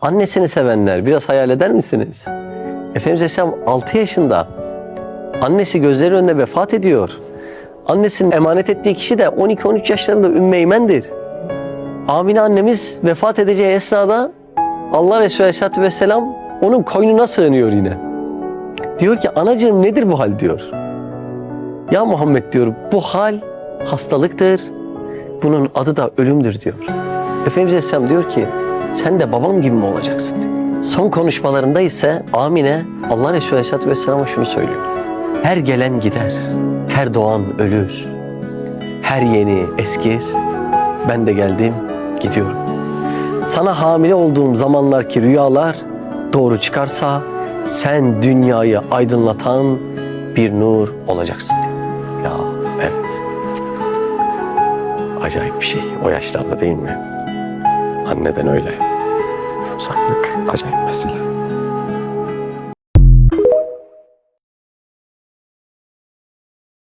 Annesini sevenler biraz hayal eder misiniz? Efendimiz Aleyhisselam 6 yaşında. Annesi gözleri önünde vefat ediyor. Annesinin emanet ettiği kişi de 12-13 yaşlarında Ümmü Eymen'dir. Amine annemiz vefat edeceği esnada Allah Resulü Aleyhisselatü Vesselam onun koynuna sığınıyor yine. Diyor ki anacığım nedir bu hal diyor. Ya Muhammed diyor bu hal hastalıktır. Bunun adı da ölümdür diyor. Efendimiz Aleyhisselam diyor ki sen de babam gibi mi olacaksın. Son konuşmalarında ise Amine Allah Resulü Aleyhisselatü Vesselam'a şunu söylüyor. Her gelen gider, her doğan ölür, her yeni eskir, ben de geldim gidiyorum. Sana hamile olduğum zamanlar ki rüyalar doğru çıkarsa sen dünyayı aydınlatan bir nur olacaksın diyor. Ya evet. Acayip bir şey o yaşlarda değil mi? Anneden öyle. Uzaklık acayip mesele.